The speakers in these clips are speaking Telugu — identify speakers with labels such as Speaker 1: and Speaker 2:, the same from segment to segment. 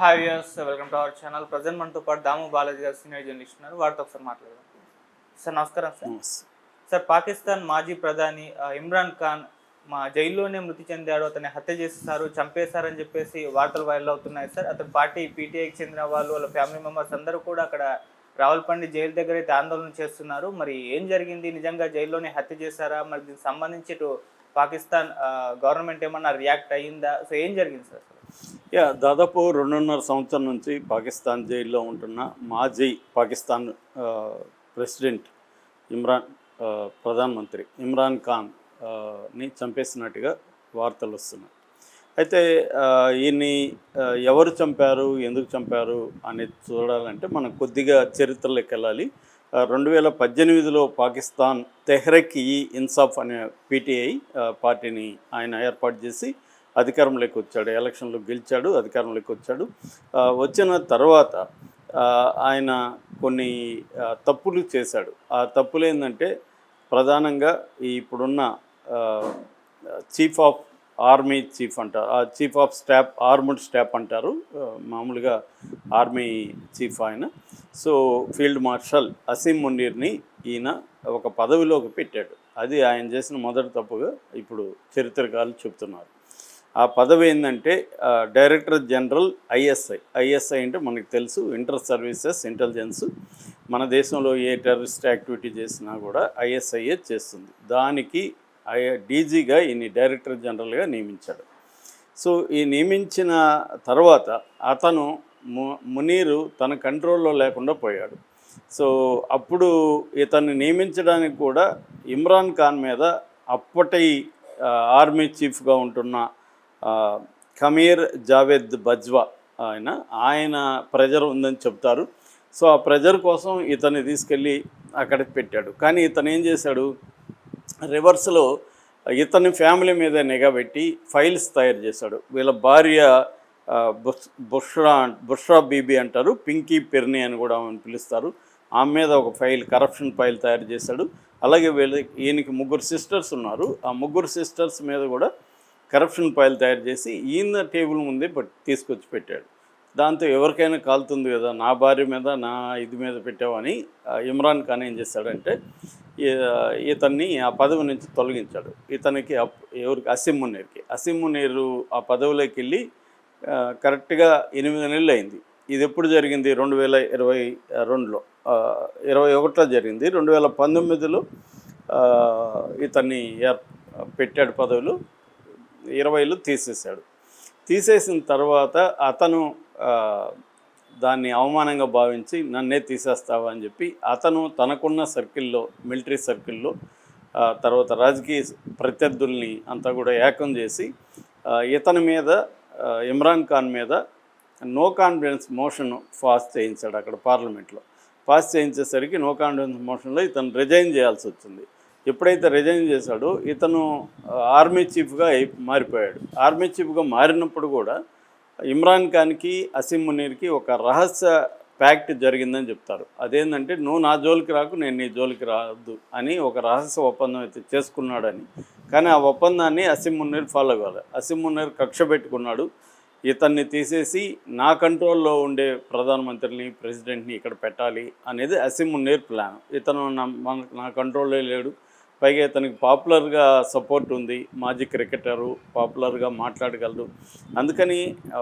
Speaker 1: Hi viewers welcome to our channel present మనతో పాటు దాము బాలాజీ గారు సీనియర్ జర్నలిస్ట్ ఉన్నారు. వారితో ఒకసారి మాట్లాడదాం. సార్ నమస్కారం సార్. సార్ పాకిస్తాన్ మాజీ ప్రధాని ఇమ్రాన్ ఖాన్ మా జైల్లోనే మృతి చెందాడు అతన్ని హత్య చేసేసారు చంపేశారని చెప్పేసి వార్తలు వైరల్ అవుతున్నాయి సార్. అతని పార్టీ పీటీఐకి చెందిన వాళ్ళు వాళ్ళ ఫ్యామిలీ మెంబర్స్ అందరూ కూడా అక్కడ రావులపండి జైలు దగ్గర అయితే ఆందోళన చేస్తున్నారు. మరి ఏం జరిగింది? నిజంగా జైల్లోనే హత్య చేశారా? మరి దీనికి సంబంధించి ఇటు పాకిస్తాన్ గవర్నమెంట్ ఏమన్నా రియాక్ట్ అయ్యిందా? సో ఏం జరిగింది సార్
Speaker 2: యా దాదాపు రెండున్నర సంవత్సరం నుంచి పాకిస్తాన్ జైల్లో ఉంటున్న మాజీ పాకిస్తాన్ ప్రెసిడెంట్ ఇమ్రాన్ ప్రధానమంత్రి ఇమ్రాన్ ఖాన్ని చంపేసినట్టుగా వార్తలు వస్తున్నాయి. అయితే ఈయన్ని ఎవరు చంపారు ఎందుకు చంపారు అనేది చూడాలంటే మనం కొద్దిగా చరిత్రలోకి వెళ్ళాలి. రెండు వేల పద్దెనిమిదిలో పాకిస్తాన్ తెహ్రక్ ఈ ఇన్సాఫ్ అనే పీటీఐ పార్టీని ఆయన ఏర్పాటు చేసి అధికారంలోకి వచ్చాడు ఎలక్షన్లో గెలిచాడు అధికారంలోకి వచ్చాడు వచ్చిన తర్వాత ఆయన కొన్ని తప్పులు చేశాడు. ఆ తప్పులు ఏంటంటే ప్రధానంగా ఇప్పుడున్న చీఫ్ ఆఫ్ ఆర్మీ చీఫ్ అంటారు ఆ chief of staff armed staff అంటారు మామూలుగా ఆర్మీ చీఫ్ ఆయన. సో ఫీల్డ్ మార్షల్ అసీం మునీర్ని ఈయన ఒక పదవిలోకి పెట్టాడు. అది ఆయన చేసిన మొదటి తప్పుగా ఇప్పుడు చరిత్రకారులు చెప్తున్నారు. ఆ పదవి ఏంటంటే డైరెక్టర్ జనరల్ ఐఎస్ఐ. ఐఎస్ఐ అంటే మనకు తెలుసు ఇంటర్ సర్వీసెస్ ఇంటెలిజెన్స్. మన దేశంలో ఏ టెర్రరిస్ట్ యాక్టివిటీ చేసినా కూడా ఐఎస్ఐఏ చేస్తుంది. దానికి ఐ డీజీగా ఈయన డైరెక్టర్ జనరల్గా నియమించాడు. సో ఈ నియమించిన తర్వాత అతను ము మునీరు తన కంట్రోల్లో లేకుండా పోయాడు. సో అప్పుడు ఇతన్ని నియమించడానికి కూడా ఇమ్రాన్ ఖాన్ మీద అప్పటి ఆర్మీ చీఫ్గా ఉంటున్న కమీర్ ఖమీర్ జావేద్ బజ్వా ఆయన ఆయన ప్రెజర్ ఉందని చెప్తారు సో ఆ ప్రెజర్ కోసం ఇతన్ని తీసుకెళ్ళి అక్కడికి పెట్టాడు. కానీ ఇతను ఏం చేశాడు? రివర్స్లో ఇతని ఫ్యామిలీ మీద నిఘా పెట్టి ఫైల్స్ తయారు చేశాడు. వీళ్ళ భార్య బుష్రా బుష్రా బీబీ అంటారు పింకీ పిర్ని అని కూడా ఆమెను పిలుస్తారు. ఆమె మీద ఒక ఫైల్ కరప్షన్ ఫైల్ తయారు చేశాడు. అలాగే వీళ్ళ ఈయనకి ముగ్గురు సిస్టర్స్ ఉన్నారు. ఆ ముగ్గురు సిస్టర్స్ మీద కూడా కరప్షన్ పాయిల్ తయారు చేసి ఈయన టేబుల్ ముందే తీసుకొచ్చి పెట్టాడు. దాంతో ఎవరికైనా కాలుతుంది కదా నా భార్య మీద నా ఇది మీద పెట్టావని ఇమ్రాన్ ఖాన్ ఏం చేశాడంటే ఇతన్ని ఆ పదవి నుంచి తొలగించాడు. ఇతనికి అప్- ఎవరికి? అసిమ్మునీర్కి అసిమ్మునీరు ఆ పదవిలోకి వెళ్ళి కరెక్ట్గా ఎనిమిది నెలలు అయింది. ఇది ఎప్పుడు జరిగింది? రెండు వేల ఇరవై రెండులో ఇరవై ఒకటిలో జరిగింది. రెండు వేల పంతొమ్మిదిలో ఇతన్ని ఏర్ పెట్టాడు పదవులు. ఇరవైలో తీసేశాడు. తీసేసిన తర్వాత అతను దాన్ని అవమానంగా భావించి నన్నే తీసేస్తావా? అని చెప్పి అతను తనకున్న సర్కిల్లో మిలిటరీ సర్కిల్లో తర్వాత రాజకీయ ప్రత్యర్థుల్ని అంతా కూడా ఏకం చేసి ఇతని మీద ఇమ్రాన్ ఖాన్ మీద నో కాన్ఫిడెన్స్ మోషన్ పాస్ చేయించాడు అక్కడ పార్లమెంట్లో. పాస్ చేయించేసరికి నో కాన్ఫిడెన్స్ మోషన్లో ఇతను రిజైన్ చేయాల్సి వచ్చింది. ఎప్పుడైతే రిజైన్ చేశాడో ఇతను ఆర్మీ చీఫ్గా మారిపోయాడు. ఆర్మీ చీఫ్గా మారినప్పుడు కూడా ఇమ్రాన్ ఖాన్కి అసీం మునీర్కి ఒక రహస్య ప్యాక్ట్ జరిగిందని చెప్తారు. అదేంటంటే నువ్వు నా జోలికి రాకు నేను నీ జోలికి రాదు అని ఒక రహస్య ఒప్పందం అయితే చేసుకున్నాడని. కానీ ఆ ఒప్పందాన్ని అసీం మున్నీర్ ఫాలో కావాలి అసీం మున్నీర్ కక్ష పెట్టుకున్నాడు. ఇతన్ని తీసేసి నా కంట్రోల్లో ఉండే ప్రధానమంత్రిని ప్రెసిడెంట్ని ఇక్కడ పెట్టాలి అనేది అసీం మున్నీర్ ప్లాన్. ఇతను నా మన- నా కంట్రోల్లో లేడు. పైగా ఇతనికి పాపులర్గా సపోర్ట్ ఉంది. మాజీ క్రికెటరు పాపులర్గా మాట్లాడగలడు. అందుకని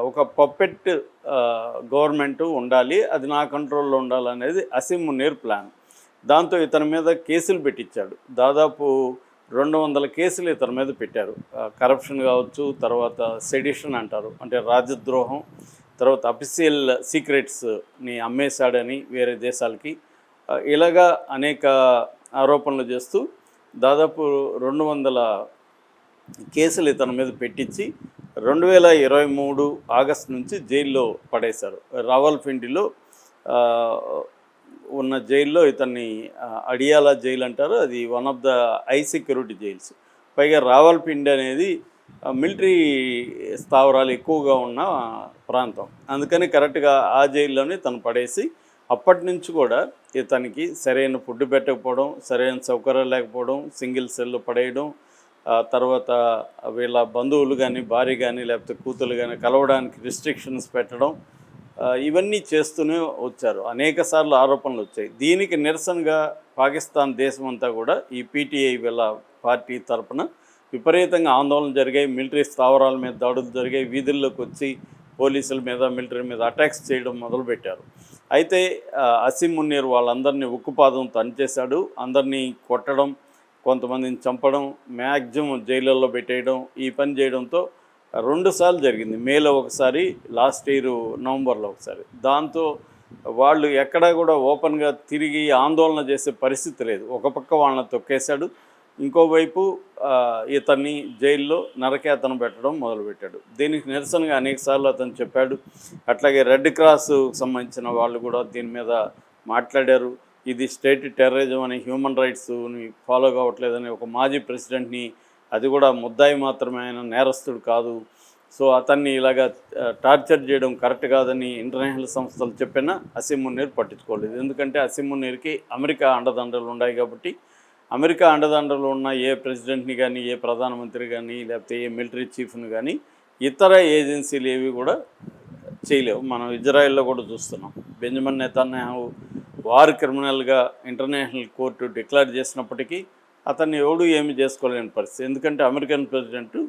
Speaker 2: ఒక పప్పెట్ గవర్నమెంట్ ఉండాలి. అది నా కంట్రోల్లో ఉండాలనేది అసీం మునీర్ ప్లాన్. దాంతో ఇతని మీద కేసులు పెట్టించాడు దాదాపు రెండు వందల కేసులు ఇతని మీద పెట్టారు. కరప్షన్ కావచ్చు తర్వాత సెడిషన్ అంటారు. అంటే రాజద్రోహం తర్వాత అఫీషియల్ సీక్రెట్స్ని అమ్మేశాడని వేరే దేశాలకి ఇలాగా అనేక ఆరోపణలు చేస్తూ దాదాపు రెండు వందల కేసులు ఇతని మీద పెట్టించి రెండు వేల ఇరవై మూడు ఆగస్టు నుంచి జైల్లో పడేశారు. రావల్పిండిలో ఉన్న జైల్లో ఇతన్ని అడియాలా జైలు అంటారు. అది one of the high security jails. పైగా రావల్పిండి అనేది మిలిటరీ స్థావరాలు ఎక్కువగా ఉన్న ప్రాంతం. అందుకని కరెక్ట్గా ఆ జైల్లోనే తను పడేసి అప్పటి నుంచి కూడా ఇతనికి సరైన ఫుడ్ పెట్టకపోవడం సరైన సౌకర్యాలు లేకపోవడం సింగిల్ సెల్ పడేయడం తర్వాత వీళ్ళ బంధువులు కానీ భార్య కానీ లేకపోతే కూతురు కానీ కలవడానికి రిస్ట్రిక్షన్స్ పెట్టడం ఇవన్నీ చేస్తూనే వచ్చారు. అనేక సార్లు ఆరోపణలు వచ్చాయి. దీనికి నిరసనగా పాకిస్తాన్ దేశం అంతా కూడా ఈ పీటీఐ వీళ్ళ పార్టీ తరపున విపరీతంగా ఆందోళన జరిగాయి. మిలిటరీ స్థావరాల మీద దాడులు జరిగాయి. వీధుల్లోకి వచ్చి పోలీసుల మీద మిలిటరీ మీద అటాక్స్ చేయడం మొదలుపెట్టారు. అయితే అసీం మున్నీర్ వాళ్ళందరినీ ఉక్కుపాదం తనిచేశాడు. అందరినీ కొట్టడం కొంతమందిని చంపడం మ్యాక్సిమం జైళ్ళల్లో పెట్టేయడం ఈ పని చేయడంతో రెండుసార్లు జరిగింది. మేలో ఒకసారి లాస్ట్ ఇయర్ నవంబర్లో ఒకసారి. దాంతో వాళ్ళు ఎక్కడా కూడా ఓపెన్గా తిరిగి ఆందోళన చేసే పరిస్థితి లేదు. ఒక పక్క వాళ్ళని తొక్కేశాడు. ఇంకోవైపు ఇతన్ని జైల్లో నరకేతను పెట్టడం మొదలుపెట్టాడు. దీనికి నిరసనగా అనేకసార్లు అతను చెప్పాడు. అట్లాగే రెడ్ క్రాస్ సంబంధించిన వాళ్ళు కూడా దీని మీద మాట్లాడారు. ఇది స్టేట్ టెర్రరిజం అని హ్యూమన్ రైట్స్ని ఫాలో కావట్లేదని ఒక మాజీ ప్రెసిడెంట్ని అది కూడా ముద్దాయి మాత్రమే ఆయన నేరస్తుడు కాదు. సో అతన్ని ఇలాగా టార్చర్ చేయడం కరెక్ట్ కాదని ఇంటర్నేషనల్ సంస్థలు చెప్పినా అసీమున్నీర్ పట్టించుకోలేదు. ఎందుకంటే అసీమున్నీర్కి అమెరికా అండదండలు ఉన్నాయి కాబట్టి అమెరికా అండదండలు ఉన్న ఏ ప్రెసిడెంట్ని కానీ ఏ ప్రధానమంత్రి కానీ లేకపోతే ఏ మిలిటరీ చీఫ్ని కానీ ఇతర ఏజెన్సీలు ఏవి కూడా చేయలేవు. మనం ఇజ్రాయెల్లో కూడా చూస్తున్నాం. బెంజమిన్ నెతన్యాహు వార్ క్రిమినల్గా ఇంటర్నేషనల్ కోర్టు డిక్లేర్ చేసినప్పటికీ అతన్ని ఎవడు ఏమి చేసుకోలేని పరిస్థితి. ఎందుకంటే అమెరికన్ ప్రెసిడెంట్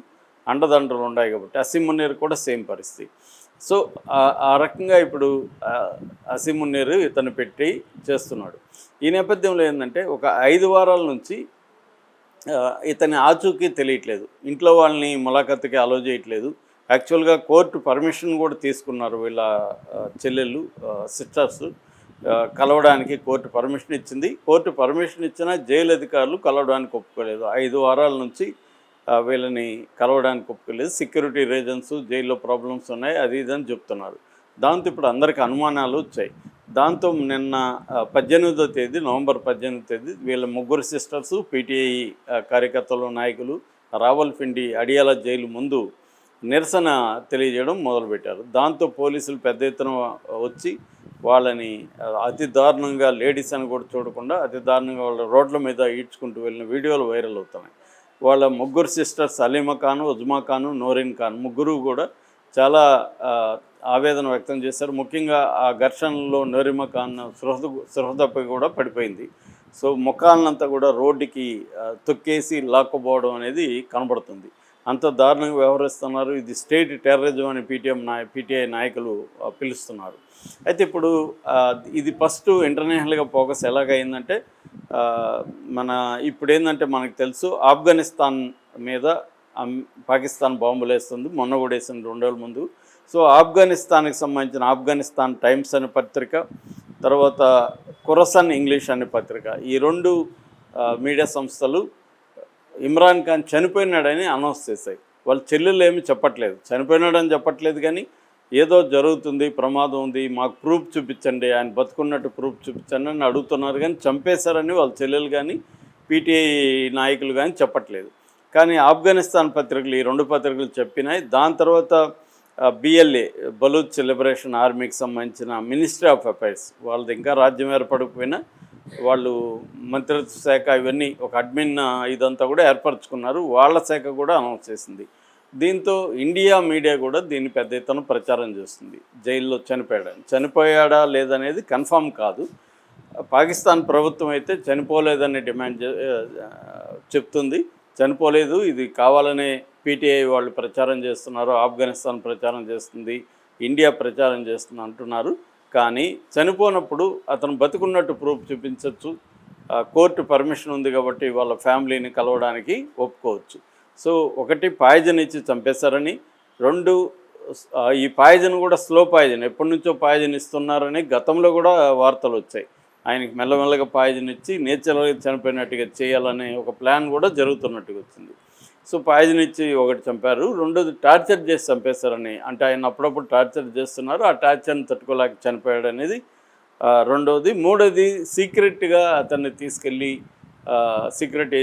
Speaker 2: అండదండలు ఉన్నాయి కాబట్టి అసీం మున్నీర్ కూడా సేమ్ పరిస్థితి. సో ఆ- రకంగా ఇప్పుడు ఆ, అసీం మున్నీర్ ఇతను పెట్టి చేస్తున్నాడు. ఈ నేపథ్యంలో ఏంటంటే ఒక ఐదు వారాల నుంచి ఇతని ఆచూకీ తెలియట్లేదు. ఇంట్లో వాళ్ళని ములాఖత్తుకి అలో చేయట్లేదు. యాక్చువల్గా కోర్టు పర్మిషన్ కూడా తీసుకున్నారు వీళ్ళ చెల్లెళ్ళు సిస్టర్స్ కలవడానికి కోర్టు పర్మిషన్ ఇచ్చింది. కోర్టు పర్మిషన్ ఇచ్చినా జైలు అధికారులు కలవడానికి ఒప్పుకోలేదు. ఐదు వారాల నుంచి వీళ్ళని కలవడానికి ఒప్పుకోలేదు. సెక్యూరిటీ రీజన్స్ జైల్లో ప్రాబ్లమ్స్ ఉన్నాయి. అది ఇది అని చెప్తున్నారు. దాంతో ఇప్పుడు అందరికీ అనుమానాలు వచ్చాయి. దాంతో నిన్న పద్దెనిమిదో తేదీ నవంబర్ పద్దెనిమిదో తేదీ వీళ్ళ ముగ్గురు సిస్టర్స్ పీటీఐ కార్యకర్తలు నాయకులు రావల్పిండి అడియాల జైలు ముందు నిరసన తెలియజేయడం మొదలుపెట్టారు. దాంతో పోలీసులు పెద్ద ఎత్తున వచ్చి వాళ్ళని అతి దారుణంగా లేడీస్ అని కూడా చూడకుండా అతి దారుణంగా వాళ్ళ రోడ్ల మీద ఈడ్చుకుంటూ వెళ్ళిన వీడియోలు వైరల్ అవుతున్నాయి. వాళ్ళ ముగ్గురు సిస్టర్స్ అలీమా ఖాను ఉజ్మా ఖాను నోరిన్ ఖాన్ ముగ్గురు కూడా చాలా ఆవేదన వ్యక్తం చేశారు. ముఖ్యంగా ఆ ఘర్షణలో నోరిమా ఖాన్ సృహద సృహదపై కూడా పడిపోయింది. సో ముఖాలనంతా కూడా రోడ్డుకి తొక్కేసి లాక్కుపోవడం అనేది కనబడుతుంది. అంత దారుణంగా వ్యవహరిస్తున్నారు. ఇది స్టేట్ టెర్రరిజం అని పీటీఎం నాయ పీటీఐ నాయకులు పిలుస్తున్నారు. అయితే ఇప్పుడు ఇది ఫస్ట్ ఇంటర్నేషనల్గా ఫోకస్ ఎలాగైందంటే మన ఇప్పుడు ఏంటంటే మనకు తెలుసు ఆఫ్ఘనిస్తాన్ మీద పాకిస్తాన్ బాంబులు వేస్తుంది మొన్న కూడా వేసింది రెండు రోజుల ముందు. సో ఆఫ్ఘనిస్తాన్కి సంబంధించిన ఆఫ్ఘనిస్తాన్ టైమ్స్ అనే పత్రిక తర్వాత కురసన్ ఇంగ్లీష్ అనే పత్రిక. ఈ రెండు మీడియా సంస్థలు ఇమ్రాన్ ఖాన్ చనిపోయినాడని అనౌన్స్ చేశాయి. వాళ్ళ చెల్లెలు ఏమి చెప్పట్లేదు. చనిపోయినాడని చెప్పట్లేదు కానీ ఏదో జరుగుతుంది ప్రమాదం ఉంది మాకు ప్రూఫ్ చూపించండి ఆయన బతుకున్నట్టు ప్రూఫ్ చూపించండి అని అడుగుతున్నారు కానీ చంపేశారని వాళ్ళ చెల్లెలు కానీ పీటీఐ నాయకులు కానీ చెప్పట్లేదు. కానీ ఆఫ్ఘనిస్తాన్ పత్రికలు ఈ రెండు పత్రికలు చెప్పినాయి. దాని తర్వాత బిఎల్ఏ బలూచ్ లిబరేషన్ ఆర్మీకి సంబంధించిన మినిస్ట్రీ ఆఫ్ అఫైర్స్. వాళ్ళది ఇంకా రాజ్యం ఏర్పడకపోయినా వాళ్ళు మంత్రిత్వ శాఖ ఇవన్నీ ఒక అడ్మిన్ ఇదంతా కూడా ఏర్పరచుకున్నారు. వాళ్ళ శాఖ కూడా అనౌన్స్ చేసింది. దీంతో ఇండియా మీడియా కూడా దీన్ని పెద్ద ఎత్తున ప్రచారం చేస్తుంది. జైల్లో చనిపోయాడని చనిపోయాడా లేదనేది కన్ఫామ్ కాదు. పాకిస్తాన్ ప్రభుత్వం అయితే చనిపోలేదని డిమాండ్ చెప్తుంది. చనిపోలేదు ఇది కావాలనే పీటీఐ వాళ్ళు ప్రచారం చేస్తున్నారు ఆఫ్ఘనిస్తాన్ ప్రచారం చేస్తుంది ఇండియా ప్రచారం చేస్తుంది అంటున్నారు. కానీ చనిపోనప్పుడు అతను బతుకున్నట్టు ప్రూఫ్ చూపించవచ్చు కోర్టు పర్మిషన్ ఉంది కాబట్టి వాళ్ళ ఫ్యామిలీని కలవడానికి ఒప్పుకోవచ్చు. సో ఒకటి పాయిజన్ ఇచ్చి చంపేశారని రెండు ఈ పాయిజన్ కూడా స్లో పాయిజన్. ఎప్పటి నుంచో పాయిజన్ ఇస్తున్నారని గతంలో కూడా వార్తలు వచ్చాయి. ఆయనకి మెల్లమెల్లగా పాయిజన్ ఇచ్చి నేచురల్గా చనిపోయినట్టుగా చేయాలనే ఒక ప్లాన్ కూడా జరుగుతున్నట్టుగా వచ్చింది. సో పాయిజన్ ఇచ్చి ఒకటి చంపారు. రెండోది టార్చర్ చేసి చంపేశారని. అంటే ఆయన అప్పుడప్పుడు టార్చర్ చేస్తున్నారు. ఆ టార్చర్ని తట్టుకోలేక చనిపోయాడు అనేది రెండోది. మూడోది సీక్రెట్గా అతన్ని తీసుకెళ్ళి సీక్రెట్